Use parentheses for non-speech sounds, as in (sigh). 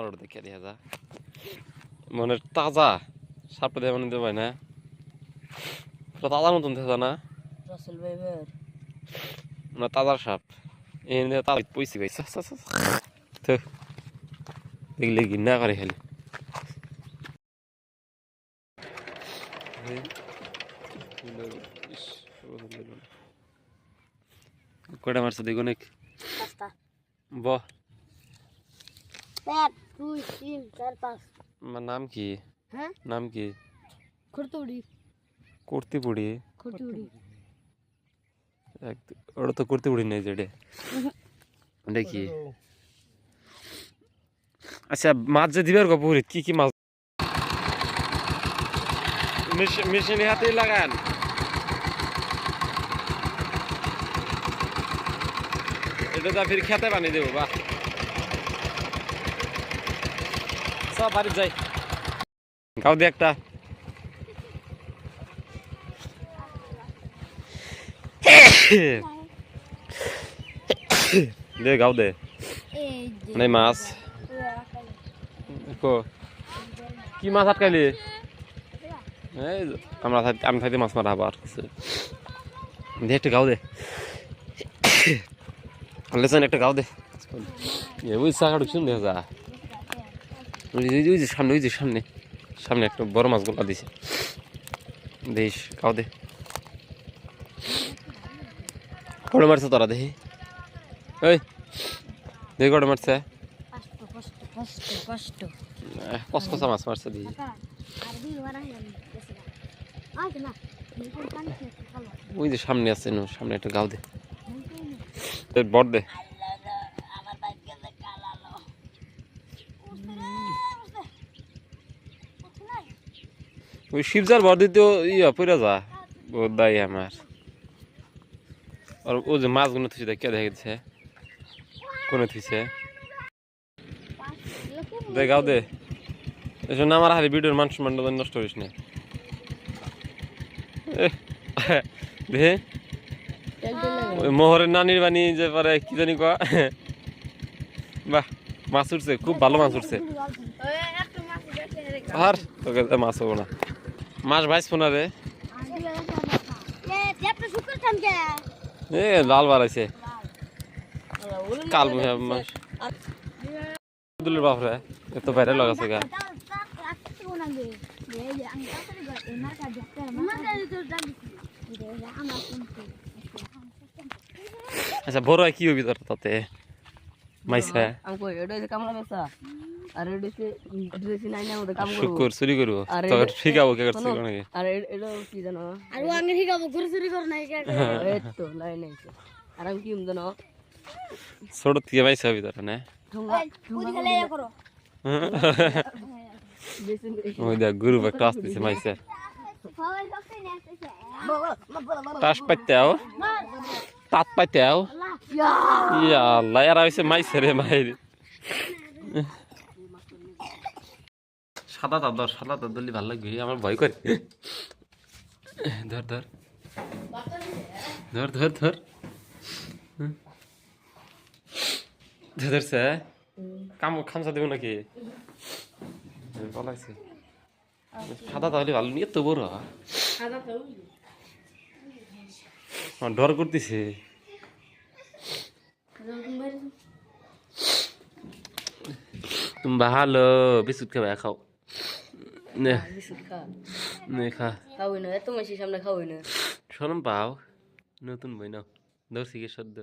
বড় দেখে দেখা যা। মানে তাজা সাপটা দিয়ে মানে দেবে না। পুরো তাজার মতন দেখা না। না তাজার সাপ। এনে তাজা পয়সি ভাই তো দেখলে কি করে খালি। কয়টা মারছে দেখো নাকি পাঁচটা। বাহ। দুই তিন চার পাঁচ। আমার নাম কি? হ্যাঁ? নাম কি? খুরতুড়ি করতে পড়ি খুরতুড়ি এক- ওটা তো করতে পড়ি নাই যেটা। দেখি আচ্ছা মাছ যে দিবার গপুরিত কি কি মাছ? মেশিনে হাতেই লাগান। এটা তো ফির খেতে বানিয়ে দেবো বাহ। সব বাড়ি যাই। গাও দে একটা। দে গাও দে। নাই মাছ। কি? মাছ আটকাইলি? এই আমরা আমি থাকতে মাছ মারা আবার কিছু। দে একটা গাও দে। লেসন একটা গাও দে। এ চাকা ঢুকছুন দেখা যা। ওই যে- সামনে ওই যে সামনে। সামনে একটা বড় মাছ গোলা দিছে। দেশ গাও দে। কড়ে মারছে তোরা দেখি। ওই দেখি কড়ে মারছে। কসকসা মাছ মারছে ভালো ওই যে সামনে আছে সামনে একটা গাও দে। বড় দে আমার বাইক গেলে কালালো ওই শিবজার বড় দিতে ইয়া পড়ে যা। ও দাই আমার। আর ও যে মাছগুলো থুইছে, দেখ কে দেখেছে কোনে থুইছে? দে, গাও দে। না আমার হারি ভিডিওর মান সম্মান নষ্ট করিস না। দে। ওই মোহরের নানির বানি যে পারে, কি জানি কয়া। বাহ, মাছ উঠছে, খুব ভালো মাছ উঠছে। আর তোকে মাছ হব না। মাছ ভাইস না রে। এ, লাল বাড়াইছে। কাল মাছ। দুলের বাপরে এত বাইরে লাগাছে গা। আচ্ছা বড় কি হবি তোর তাতে? মাইসা আমকো এটা হচ্ছে কামলা বেচা আর এটা হচ্ছে এটা হচ্ছে নাইনের কাম করব শুকুর চুরি করব? আরে শিখাবো কে করছে নাকি? আর এটা কি জানো? আর ও আগে শিখাবো ঘুরে চুরি করে নাই (laughs) এই তো লাইন আছে। আর আমি কি জানো? ছোট থেকে মাইসা হবি তোর না? ঠুঙ্গা করো। বেশি ওই দেখ গুরু একটা আসতেছে মাইসা টাস পাইতেও তাত পাইতেও ইয়া। আল্লাহ এরা হয়েছে মাইসে রে মাইর। সাদা তার ধর সাদা তার ধরলে ভালো লাগবে আমার ভয় করে। ধর ধর। ধর ধর ধর। ধর ধরছে কাম খামসা দেবো নাকি? বলাইছে। সাদা তাহলে ভালো নিয়ে তো বড়। ডর করতেছে। তুমি ভালো বিস্কুট খাবে খাও। নে খা নে খা খাওয়াই না এত মাসির সামনে খাওয়াই না শরম পাও নতুন বই নাও দর্শিকে সদ্য